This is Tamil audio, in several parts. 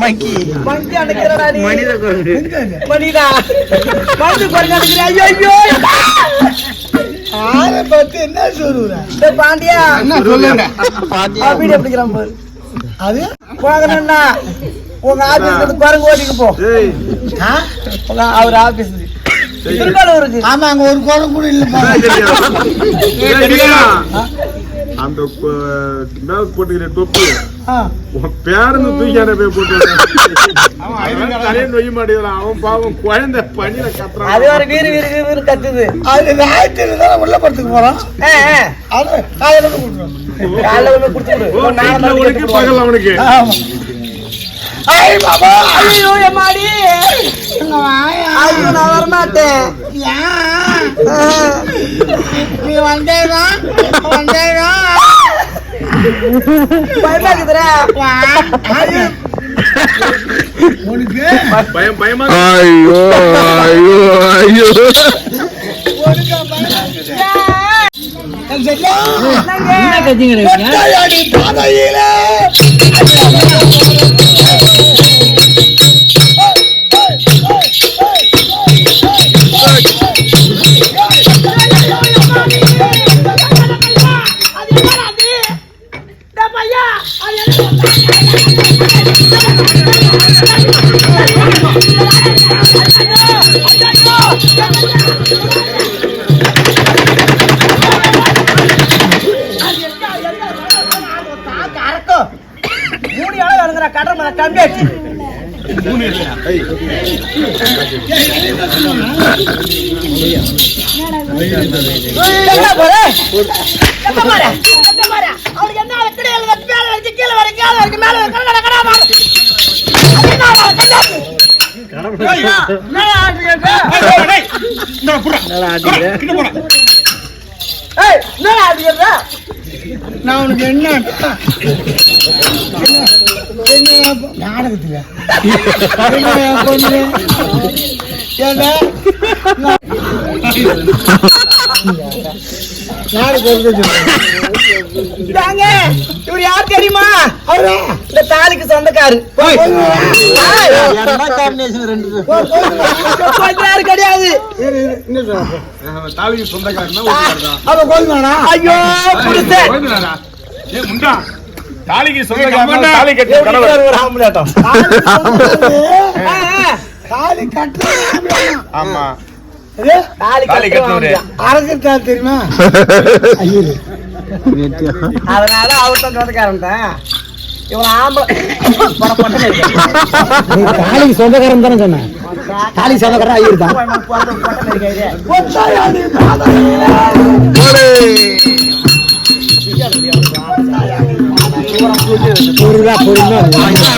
மங்கி. அடைக்கிறடா நீ மனித குரங்கு. மணிதா மஞ்சு குரங்கு அடைக்கிற ஐயோ ஐயோ. ஆளை பார்த்து என்ன சொல்லுற? டேய் பாண்டியா. என்ன சொல்லுங்க பாத்தியா வீடியோ பிடிக்கிறான் பாரு. அது? போகணும்னா உங்க ஆபீஸ் குரங்கு ஓட்டிக்கு போ. ஆ? உங்க அவர் ஆபீஸ் திருக்கோளூருக்கு ஆமா அங்க ஒரு குரம் கூட இல்ல அந்த மேல போட்டுக்கிற தொப்பு? பேரனு தூக்கியார போய் போட்டு தலையை நொய்ய மாட்டேங்கிறான் அவன் பாவம் குழந்தை பனியில அது கத்துறான் ஒரு வீரு வீரு வீரு, வீரு கத்துது. அது ஞாயிற்று தானே உள்ள படத்துக்கு ஆ. அது காலையில ஒரு எடுத்துட்டு பகல் அவனுக்கு ஆமா ஐ பாபா ஐயோ எம்மாடி. இங்க வாயா. ஐயோ நான் வரமாட்டேன். ஏன்? ஆ. நீ வந்தேதான் வந்தேதான் பயமா இருக்குதுடா உனக்கு? பயம் பயமா ஐயோ ஐயோ ஐயோ. உனக்கு பயமா இருக்குது. என் செல்லம், என்னங்க? மூணு இடம் வருதுடா, கடை மேல கம்மியாச்சு. அவனுக்கு என்ன கிடையாது, வெச்சு மேல வச்சு, கீழே வரைக்கும், கீழே வரைக்கும், மேல வரைக்கும், கடை? நான் உனக்கு என்ன நாடகத்துல. இவர் யார் தெரியுமா? அவரா இந்த தாலிக்கு சொந்தக்காரு. கிடையாது. சொந்தக்காரனா? ஐயோ தாலிக்கு சொந்தக்காரனா தாலி கட்டி கணவர் ஒரு ஆம்பளாட்டம் தாலி கட்டுறது. ஆமா. தாலி. அரசிட்டார் தெரியுமா? அதனால அவர் தான் சொந்தக்காரன் இவன் ஆம்பளை. தாலிக்கு சொந்தக்காரன் தானே சொன்னேன் தாலி சொந்தக்காரன் ஐயர் தான் இவன் பொட பொட்டன்னு இருக்காரு. பொருளா பொருளா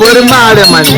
பொறுமை ஆடு மணி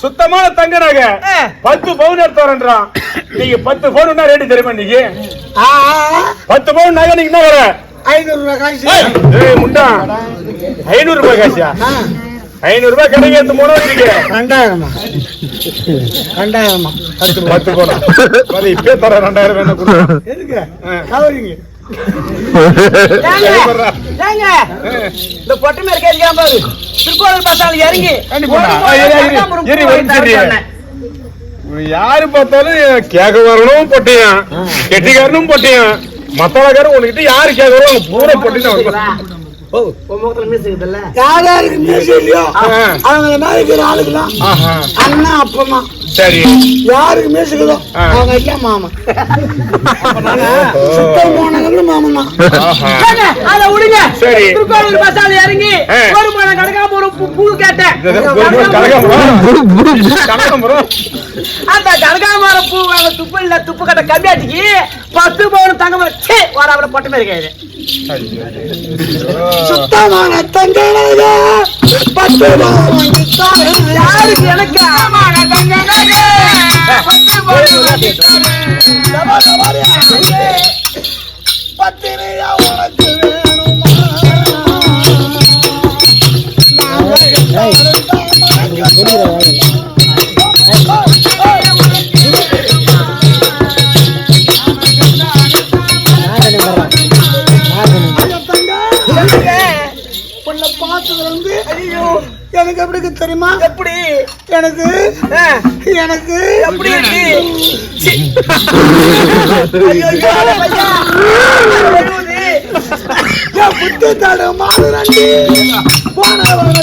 சுத்தமான தங்க நகை. பத்து பவுன் எடுத்து வரேன்றான். நீங்க பத்து பவுன் ரேட்டு தெரியுமா நீங்க பத்து பவுன் நகை நீங்க என்ன வர ஐநூறு ரூபாய் காசு. ஏய் முண்டா. ஐநூறு ரூபாய் காசியா ஐநூறு ரூபாய் கடைக்கு எடுத்து போனா வச்சுக்க ரெண்டாயிரமா. ரெண்டாயிரமா. பத்து பத்து போனா. அது இப்பே தர ரெண்டாயிரம் வேணும். எதுக்கு? கவரிங்க. இந்த பொட்டு மேல கேட்காம பாரு. திருக்கோவில் பார்த்தாலும் இறங்கி கண்டிப்பா. ஓடி ஆ, போய் இரு, இரு, கனகாம்பரம் இரு, பூ ஒரு வாங்கி தரேன்னு நிமிஷம் இரு. சொன்னேன். யாரு பார்த்தாலும் கேட்க வரணும் பொட்டியான் கெட்டிக்காரனும் பொட்டியான் மத்தவளக்காரன் உனக்கிட்ட யாரு கேட்க வரும் பூரா பொட்டி அண்ணா அப்பமா சரி. யாருக்கு மியூசிக்குதோ ஆ. அவங்க ஐயா சுத்தம் மாமன். அதை விடுங்க. சரி. இறங்கி. ஒரு மணி ஒரு பூ- கேட்டேன். அந்த கனகாமரம் பூ துப்பு இல்ல துப்பு கட்ட கம்மியாட்டிக்கு பத்து பவுன் தங்கம் வச்சு வர அவரை பொட்டமே இருக்காது சுத்தமான தங்கனக பத்து மாமன் யாருக்கு எனக்கு? பத்திரையா உனக்கு வேணுமா எனக்கு? எனக்கு? எப்படி இருக்கு? சி. ஐயோ, ஐயோ, ஐயா. அழுவுது. என் புத்தி தடுமாறுறண்டி போன வர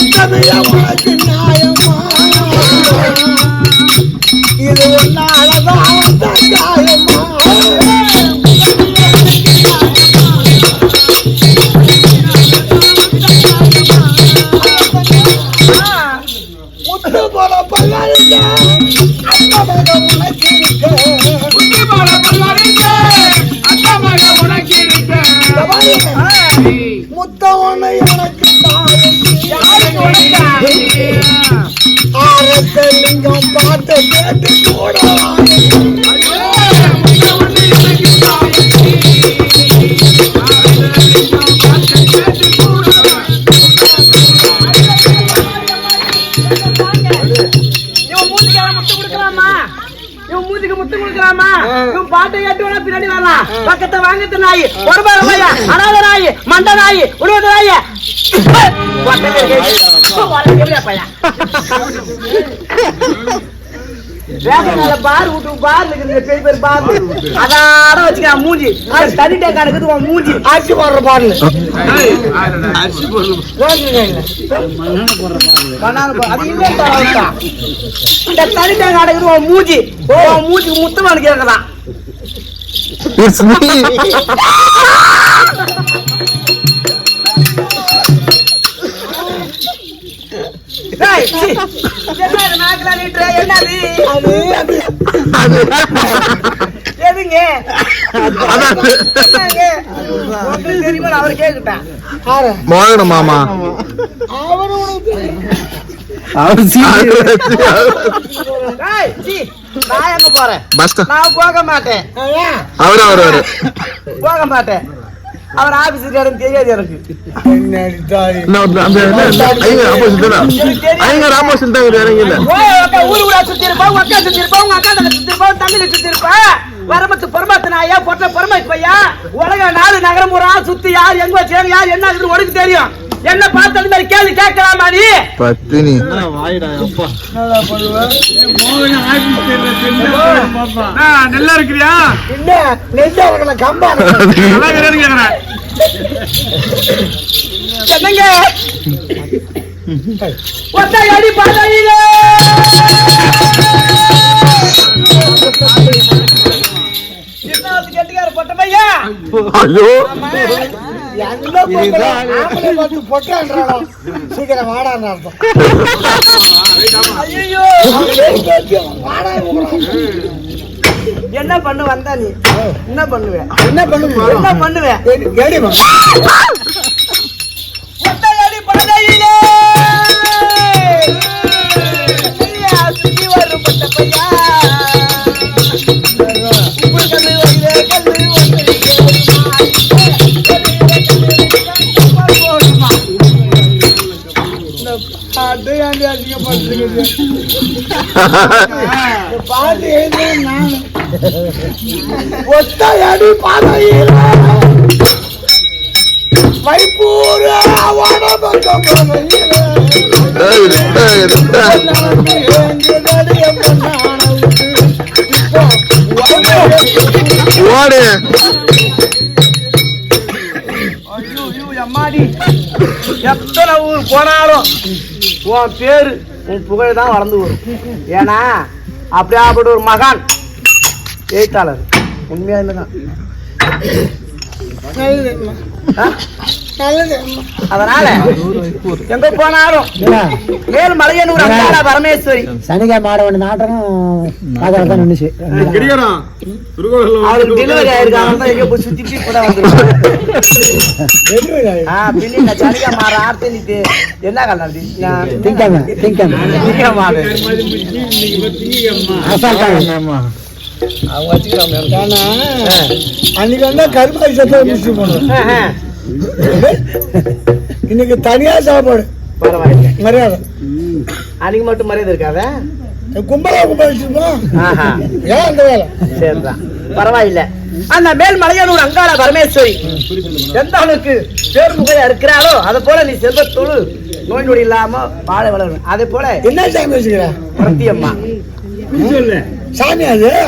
புத்தி உனக்கு நியாயமா இது வந்த காயமா முத்தவனை எனக்கு தாரும் யாருக்கு உனக்கா? கேட்டு கூட இவன் மூஞ்சிக்கு முத்து கொடுக்கலாமா இவன் மூஞ்சிக்கு முத்து கொடுக்கலாமா? இவன் பாட்டை கேட்டு வேணா பின்னாடி வரலாம். பக்கத்தை வாங்கத்து நாய் ஒரு பாரு பையா அனாத நாய் மண்ட நாய் உருவத நாய். பையன் பார் விட்டு பார் இருக்குது பெரிய பெரிய பார் அதாட மூஞ்சி. அது தனி டேக்கா இருக்குது உன் மூஞ்சி. ஆட்சி போடுற பாருங்க பண்ணாத பா- அது இல்ல தரவுடா. இந்த தனி டேக்கா இருக்குது உன் மூஞ்சி. உன் மூஞ்சிக்கு முத்தமான கேட்கலாம் It's me. டேய், சீ. எதுங்க? அவரை கேட்டுட்டேன். மோகன மாமா. சீ. நான் எங்க போறேன்? நான் போக மாட்டேன். அவரு அவரு அவரு. போக மாட்டேன். அவர் ஆபீஸ் இருக்காருன்னு தெரியாது எனக்கு. ஊரு ஊரா சுத்தி இருப்பா உங்க அக்கா சுத்தி இருப்பா உங்க அக்கா தங்க சுத்தி இருப்பா சுத்தி இருப்பா? வரமத்து பரமாத்து நாயா பொட்ட பரமாத்து பையா? உலக நாடு நகரம் பூரா சுத்தி யார் எங்க வச்சு யார் என்ன உனக்கு தெரியும். என்ன பார்த்து அந்த மாதிரி கேள்வி கேட்கலாமா நீ? பத்தினி நல்லா இருக்கிறியா? என்னங்க? ஒத்த அடி பாதையிலே கெட்டிக்கார பொட்ட பையா ஐயோ. சீக்கிரம் வாடான்னு அர்த்தம் ஐயோ வாடா என்ன பண்ணு வந்தா நீ? என்ன பண்ணுவேன் என்ன பண்ணுமா என்ன பண்ணுவேன் பாட்டு ஏன்டி அதிகப்படுத்துறது பாட்டு எழுதுறேன் நான் ஒத்த அடி ஓடு எத்தனை ஊர் போனாலும் உன் பேரு உன் புகழ் தான் வளர்ந்து வரும் ஏன்னா அப்படியே அப்படி ஒரு மகான். எழுத்தாளர். உண்மையா தான் அதனால எங்க போனாலும் மேல் மலையனூர் அங்காள பரமேஸ்வரி. சனிக்கிழமை ஆட வேண்டிய நாட்டகம் அதில் தான் நின்றுச்சு கிடைக்கிறோம் அவருக்கு டெலிவரி ஆயிருக்காங்க தான் எங்கேயோ போய் வந்துருக்காங்க சனிக்கா மாற ஆர்த்தி என்ன காலம் திங்காம திங்காம ஆமா. அவங்க வச்சுக்கிறாங்க அன்னைக்கு வந்தா கருப்பாய் சத்தம் மிஸ் பண்ணும். இன்னைக்கு தனியா சாப்பாடு. பரவாயில்ல மரியாதை. அன்னைக்கு மட்டும் மரியாதை இருக்காத? கும்பலா கும்பல் வச்சிருப்போம் ஆஹா. ஏன் அந்த வேலை? சரிதான். பரவாயில்ல. அந்த மேல் மலையனூர் அங்காள பரமேஸ்வரி. எந்த அளவுக்கு பேர்முகையா இருக்கிறாளோ அதை போல நீ செல்வத்தோடு நோய் நொடி இல்லாம வாழ வளரணும் அதே போல என்ன சாமி வச்சுக்கிற? பிரத்தி அம்மா சாமி அது?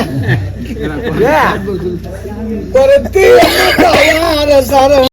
ஒரு தீ சாரம்.